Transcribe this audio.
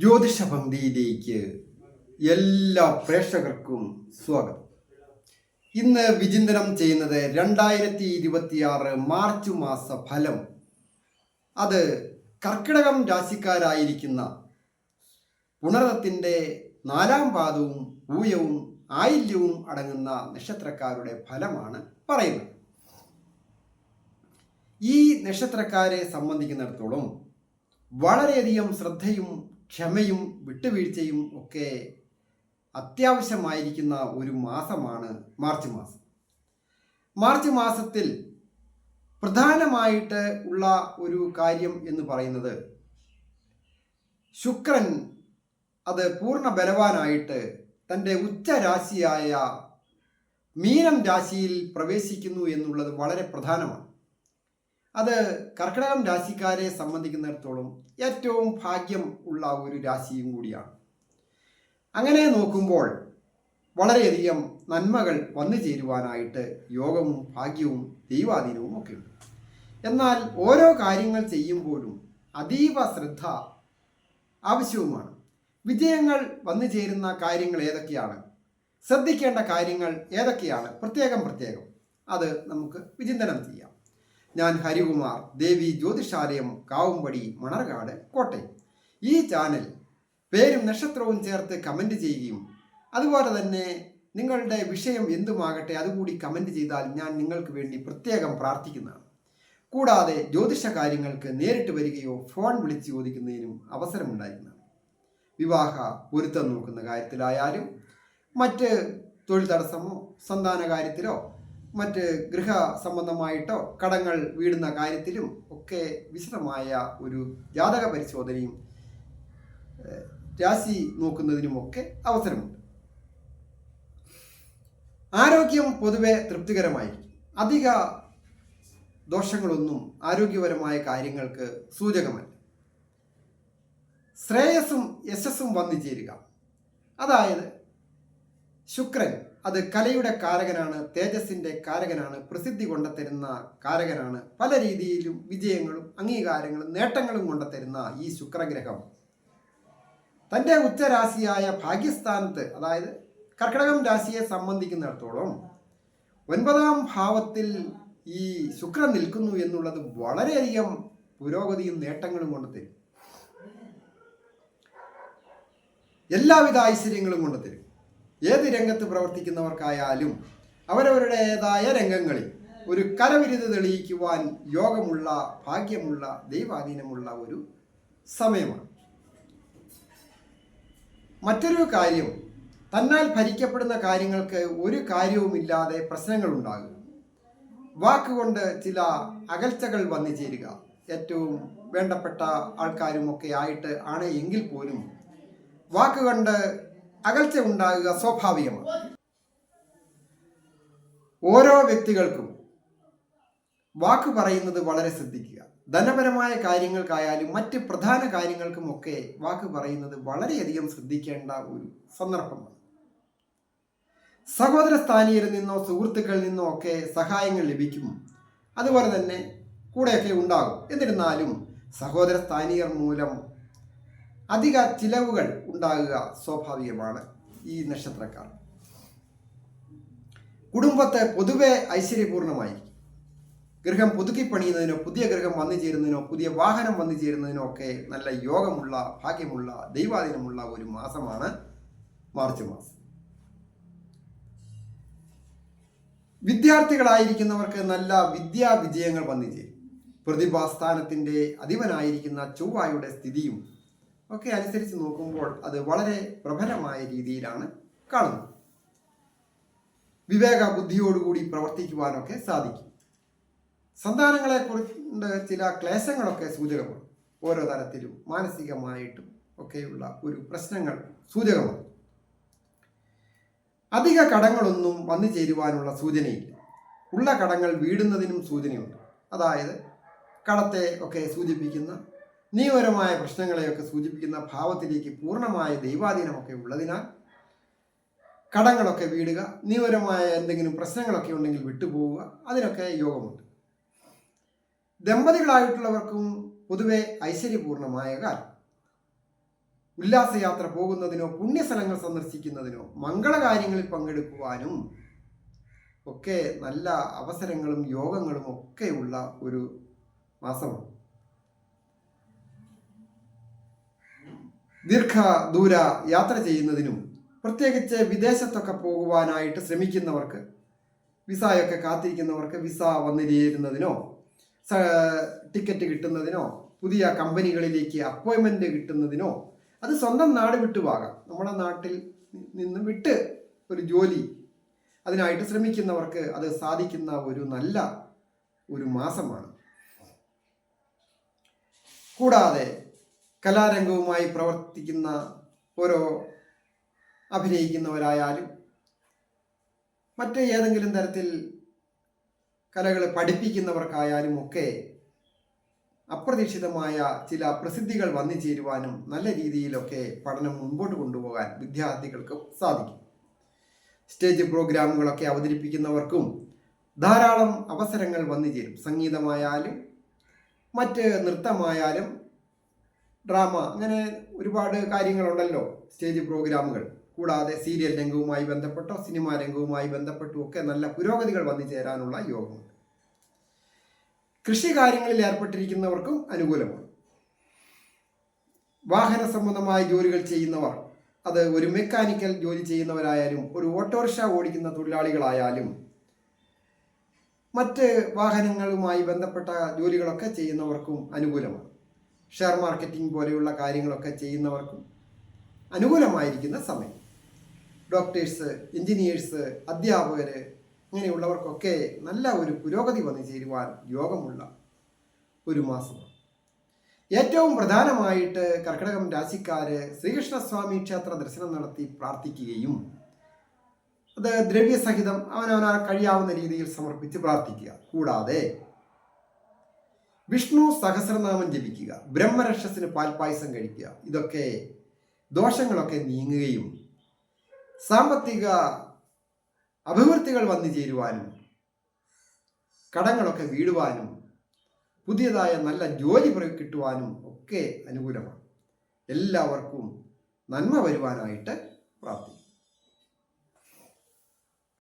ജ്യോതിഷപന്തിയിലേക്ക് എല്ലാ പ്രേക്ഷകർക്കും സ്വാഗതം. ഇന്ന് വിചിന്തനം ചെയ്യുന്നത് രണ്ടായിരത്തി ഇരുപത്തിയാറ് മാർച്ച് മാസ ഫലം. അത് കർക്കിടകം രാശിക്കാരായിരിക്കുന്ന പുണർത്തിന്റെ നാലാം പാദവും ഊയവും ആയില്യവും അടങ്ങുന്ന നക്ഷത്രക്കാരുടെ ഫലമാണ് പറയുന്നത്. ഈ നക്ഷത്രക്കാരെ സംബന്ധിക്കുന്നിടത്തോളം വളരെയധികം ശ്രദ്ധയും ക്ഷമയും വിട്ടുവീഴ്ചയും ഒക്കെ അത്യാവശ്യമായിരിക്കുന്ന ഒരു മാസമാണ് മാർച്ച് മാസം. മാർച്ച് മാസത്തിൽ പ്രധാനമായിട്ട് ഉള്ള ഒരു കാര്യം എന്ന് പറയുന്നത് ശുക്രൻ അത് പൂർണ ബലവാനായിട്ട് തന്റെ ഉച്ചരാശിയായ മീനം രാശിയിൽ പ്രവേശിക്കുന്നു എന്നുള്ളത് വളരെ പ്രധാനമാണ്. അത് കർക്കിടകം രാശിക്കാരെ സംബന്ധിക്കുന്നിടത്തോളം ഏറ്റവും ഭാഗ്യം ഉള്ള ഒരു രാശിയും കൂടിയാണ്. അങ്ങനെ നോക്കുമ്പോൾ വളരെയധികം നന്മകൾ വന്നു ചേരുവാനായിട്ട് യോഗവും ഭാഗ്യവും ദൈവാധീനവും ഒക്കെ ഉണ്ട്. എന്നാൽ ഓരോ കാര്യങ്ങൾ ചെയ്യുമ്പോഴും അതീവ ശ്രദ്ധ ആവശ്യവുമാണ്. വിജയങ്ങൾ വന്നു ചേരുന്ന കാര്യങ്ങൾ ഏതൊക്കെയാണ്? ശ്രദ്ധിക്കേണ്ട കാര്യങ്ങൾ ഏതൊക്കെയാണ്? പ്രത്യേകം പ്രത്യേകം. അത് നമുക്ക് വിചിന്തനം ചെയ്യാം. ഞാൻ ഹരികുമാർ ദേവി ജ്യോതിഷാലയം കാവുംപടി മണർകാട് കോട്ടയം. ഈ ചാനൽ പേരും നക്ഷത്രവും ചേർത്ത് കമന്റ് ചെയ്യുകയും അതുപോലെ തന്നെ നിങ്ങളുടെ വിഷയം എന്തുമാകട്ടെ അതുകൂടി കമന്റ് ചെയ്താൽ ഞാൻ നിങ്ങൾക്ക് വേണ്ടി പ്രത്യേകം പ്രാർത്ഥിക്കുന്നതാണ്. കൂടാതെ ജ്യോതിഷ കാര്യങ്ങൾക്ക് നേരിട്ട് വരികയോ ഫോൺ വിളിച്ച് ചോദിക്കുന്നതിനും അവസരമുണ്ടായിരുന്നതാണ്. വിവാഹ പൊരുത്തം നോക്കുന്ന കാര്യത്തിലായാലും മറ്റ് തൊഴിൽ തടസ്സമോ സന്താന കാര്യത്തിലോ മറ്റ് ഗൃഹ സംബന്ധമായിട്ടോ കടങ്ങൾ വീടുന്ന കാര്യത്തിലും ഒക്കെ വിശദമായ ഒരു ജാതക പരിശോധനയും രാശി നോക്കുന്നതിനുമൊക്കെ അവസരമുണ്ട്. ആരോഗ്യം പൊതുവെ തൃപ്തികരമായിരിക്കും. അധിക ദോഷങ്ങളൊന്നും ആരോഗ്യപരമായ കാര്യങ്ങൾക്ക് സൂചകമല്ല. ശ്രേയസ്സും യശസ്സും വന്നു ചേരുക. അതായത് ശുക്രൻ അത് കലയുടെ കാരകനാണ് തേജസ്സിന്റെ കാരകനാണ് പ്രസിദ്ധി കൊണ്ടുത്തരുന്ന കാരകനാണ്. പല രീതിയിലും വിജയങ്ങളും അംഗീകാരങ്ങളും നേട്ടങ്ങളും കൊണ്ടുത്തരുന്ന ഈ ശുക്രഗ്രഹം. തന്റെ ഉച്ചരാശിയായ ഭാഗ്യസ്ഥാനത്ത് അതായത് കർക്കിടകം രാശിയെ സംബന്ധിക്കുന്നിടത്തോളം ഒൻപതാം ഭാവത്തിൽ ഈ ശുക്രൻ നിൽക്കുന്നു എന്നുള്ളത് വളരെയധികം പുരോഗതിയും നേട്ടങ്ങളും കൊണ്ടുതരും എല്ലാവിധ ഐശ്വര്യങ്ങളും കൊണ്ടുതരും ഏത് രംഗത്ത് പ്രവർത്തിക്കുന്നവർക്കായാലും അവരവരുടേതായ രംഗങ്ങളിൽ ഒരു കലവിരുത് തെളിയിക്കുവാൻ യോഗമുള്ള ഭാഗ്യമുള്ള ദൈവാധീനമുള്ള ഒരു സമയമാണ്. മറ്റൊരു കാര്യം തന്നാൽ ഭരിക്കപ്പെടുന്ന കാര്യങ്ങൾക്ക് ഒരു കാര്യവുമില്ലാതെ പ്രശ്നങ്ങൾ ഉണ്ടാകുക വാക്കുകൊണ്ട് ചില അകൽച്ചകൾ വന്നു ചേരുക. ഏറ്റവും വേണ്ടപ്പെട്ട ആൾക്കാരുമൊക്കെ ആയിട്ട് ആണ് എങ്കിൽ പോലും വാക്കുകൊണ്ട് അകൽച്ച ഉണ്ടാകുക സ്വാഭാവികമാണ്. ഓരോ വ്യക്തികൾക്കും വാക്ക് പറയുന്നത് വളരെ ശ്രദ്ധിക്കുക. ധനപരമായ കാര്യങ്ങൾക്കായാലും മറ്റ് പ്രധാന കാര്യങ്ങൾക്കുമൊക്കെ വാക്ക് പറയുന്നത് വളരെയധികം ശ്രദ്ധിക്കേണ്ട ഒരു സന്ദർഭമാണ്. സഹോദര സ്ഥാനീയരിൽ നിന്നോ സുഹൃത്തുക്കളിൽ നിന്നോ ഒക്കെ സഹായങ്ങൾ ലഭിക്കും. അതുപോലെ തന്നെ കൂടെയൊക്കെ ഉണ്ടാകും. എന്നിരുന്നാലും സഹോദര സ്ഥാനീയർ മൂലം അധിക ചിലവുകൾ ഉണ്ടാകുക സ്വാഭാവികമാണ് ഈ നക്ഷത്രക്കാർ. കുടുംബത്തെ പൊതുവെ ഐശ്വര്യപൂർണമായി. ഗൃഹം പുതുക്കി പണിയുന്നതിനോ പുതിയ ഗൃഹം വന്നു ചേരുന്നതിനോ പുതിയ വാഹനം വന്നു ചേരുന്നതിനോ ഒക്കെ നല്ല യോഗമുള്ള ഭാഗ്യമുള്ള ദൈവാധീനമുള്ള ഒരു മാസമാണ് മാർച്ച് മാസം. വിദ്യാർത്ഥികളായിരിക്കുന്നവർക്ക് നല്ല വിദ്യാ വിജയങ്ങൾ വന്നു ചേരും. പ്രതിഭാസ്ഥാനത്തിന്റെ അധിപനായിരിക്കുന്ന ചൊവ്വായുടെ സ്ഥിതിയും ഒക്കെ അനുസരിച്ച് നോക്കുമ്പോൾ അത് വളരെ പ്രബലമായ രീതിയിലാണ് കാണുന്നത്. വിവേക ബുദ്ധിയോടുകൂടി പ്രവർത്തിക്കുവാനൊക്കെ സാധിക്കും. സന്താനങ്ങളെ കുറിച്ച് ചില ക്ലേശങ്ങളൊക്കെ സൂചകമാണ്. ഓരോ തരത്തിലും മാനസികമായിട്ടും ഒക്കെയുള്ള ഒരു പ്രശ്നങ്ങൾ സൂചകമാണ്. അധിക കടങ്ങളൊന്നും വന്നു ചേരുവാനുള്ള സൂചനയില്ല. ഉള്ള കടങ്ങൾ വീടുന്നതിനും സൂചനയുണ്ട്. അതായത് കടത്തെ ഒക്കെ സൂചിപ്പിക്കുന്ന നിയമപരമായ പ്രശ്നങ്ങളെയൊക്കെ സൂചിപ്പിക്കുന്ന ഭാവത്തിലേക്ക് പൂർണമായ ദൈവാധീനമൊക്കെ ഉള്ളതിനാൽ കടങ്ങളൊക്കെ വീടുക നിയമപരമായ എന്തെങ്കിലും പ്രശ്നങ്ങളൊക്കെ ഉണ്ടെങ്കിൽ വിട്ടുപോവുക അതിനൊക്കെ യോഗമുണ്ട്. ദമ്പതികളായിട്ടുള്ളവർക്കും പൊതുവെ ഐശ്വര്യപൂർണമായ കാലം. ഉല്ലാസയാത്ര പോകുന്നതിനോ പുണ്യസ്ഥലങ്ങൾ സന്ദർശിക്കുന്നതിനോ മംഗളകാര്യങ്ങളിൽ പങ്കെടുക്കുവാനും ഒക്കെ നല്ല അവസരങ്ങളും യോഗങ്ങളും ഒക്കെയുള്ള ഒരു മാസമാണ്. ദീർഘദൂര യാത്ര ചെയ്യുന്നതിനും പ്രത്യേകിച്ച് വിദേശത്തൊക്കെ പോകുവാനായിട്ട് ശ്രമിക്കുന്നവർക്ക് വിസയൊക്കെ കാത്തിരിക്കുന്നവർക്ക് വിസ വന്നിരിക്കുന്നതിനോ ടിക്കറ്റ് കിട്ടുന്നതിനോ പുതിയ കമ്പനികളിലേക്ക് അപ്പോയിൻമെന്റ് കിട്ടുന്നതിനോ അത് സ്വന്തം നാട് വിട്ടുപോകാം. നമ്മുടെ നാട്ടിൽ നിന്ന് വിട്ട് ഒരു ജോലി അതിനായിട്ട് ശ്രമിക്കുന്നവർക്ക് അത് സാധിക്കുന്ന ഒരു നല്ല ഒരു മാസമാണ്. കൂടാതെ കലാരംഗവുമായി പ്രവർത്തിക്കുന്ന ഓരോ അഭിനയിക്കുന്നവരായാലും മറ്റ് ഏതെങ്കിലും തരത്തിൽ കലകൾ പഠിപ്പിക്കുന്നവർക്കായാലും ഒക്കെ അപ്രതീക്ഷിതമായ ചില പ്രസിദ്ധികൾ വന്നു ചേരുവാനും നല്ല രീതിയിലൊക്കെ പഠനം മുൻപോട്ട് കൊണ്ടുപോകാൻ വിദ്യാർത്ഥികൾക്ക് സാധിക്കും. സ്റ്റേജ് പ്രോഗ്രാമുകളൊക്കെ അവതരിപ്പിക്കുന്നവർക്കും ധാരാളം അവസരങ്ങൾ വന്നു ചേരും. സംഗീതമായാലും മറ്റ് നൃത്തമായാലും ഡ്രാമ അങ്ങനെ ഒരുപാട് കാര്യങ്ങളുണ്ടല്ലോ സ്റ്റേജ് പ്രോഗ്രാമുകൾ. കൂടാതെ സീരിയൽ രംഗവുമായി ബന്ധപ്പെട്ടോ സിനിമാ രംഗവുമായി ബന്ധപ്പെട്ടോ ഒക്കെ നല്ല പുരോഗതികൾ വന്നു ചേരാനുള്ള യോഗമുണ്ട് കൃഷി കാര്യങ്ങളിൽ ഏർപ്പെട്ടിരിക്കുന്നവർക്കും അനുകൂലമാണ്. വാഹന സംബന്ധമായ ജോലികൾ ചെയ്യുന്നവർ അത് ഒരു മെക്കാനിക്കൽ ജോലി ചെയ്യുന്നവരായാലും ഒരു ഓട്ടോറിക്ഷ ഓടിക്കുന്ന തൊഴിലാളികളായാലും മറ്റ് വാഹനങ്ങളുമായി ബന്ധപ്പെട്ട ജോലികളൊക്കെ ചെയ്യുന്നവർക്കും അനുകൂലമാണ്. ഷെയർ മാർക്കറ്റിംഗ് പോലെയുള്ള കാര്യങ്ങളൊക്കെ ചെയ്യുന്നവർക്കും അനുകൂലമായിരിക്കുന്ന സമയം. ഡോക്ടേഴ്സ് എഞ്ചിനീയേഴ്സ് അധ്യാപകർ ഇങ്ങനെയുള്ളവർക്കൊക്കെ നല്ല ഒരു പുരോഗതി വന്നു ചേരുവാൻ യോഗമുള്ള ഒരു മാസമാണ്. ഏറ്റവും പ്രധാനമായിട്ട് കർക്കിടകം രാശിക്കാര് ശ്രീകൃഷ്ണസ്വാമി ക്ഷേത്ര ദർശനം നടത്തി പ്രാർത്ഥിക്കുകയും അത് ദ്രവ്യസഹിതം അവനവനാൽ കഴിയാവുന്ന രീതിയിൽ സമർപ്പിച്ച് പ്രാർത്ഥിക്കുക. കൂടാതെ വിഷ്ണു സഹസ്രനാമം ജപിക്കുക ബ്രഹ്മരക്ഷസിന് പാൽപായസം കഴിക്കുക ഇതൊക്കെ ദോഷങ്ങളൊക്കെ നീങ്ങുകയും സാമ്പത്തിക അഭിവൃദ്ധികൾ വന്നു ചേരുവാനും കടങ്ങളൊക്കെ വീടുവാനും പുതിയതായ നല്ല ജോലി കിട്ടുവാനും ഒക്കെ അനുകൂലമാണ്. എല്ലാവർക്കും നന്മ വരുവാനായിട്ട് പ്രാർത്ഥിക്കും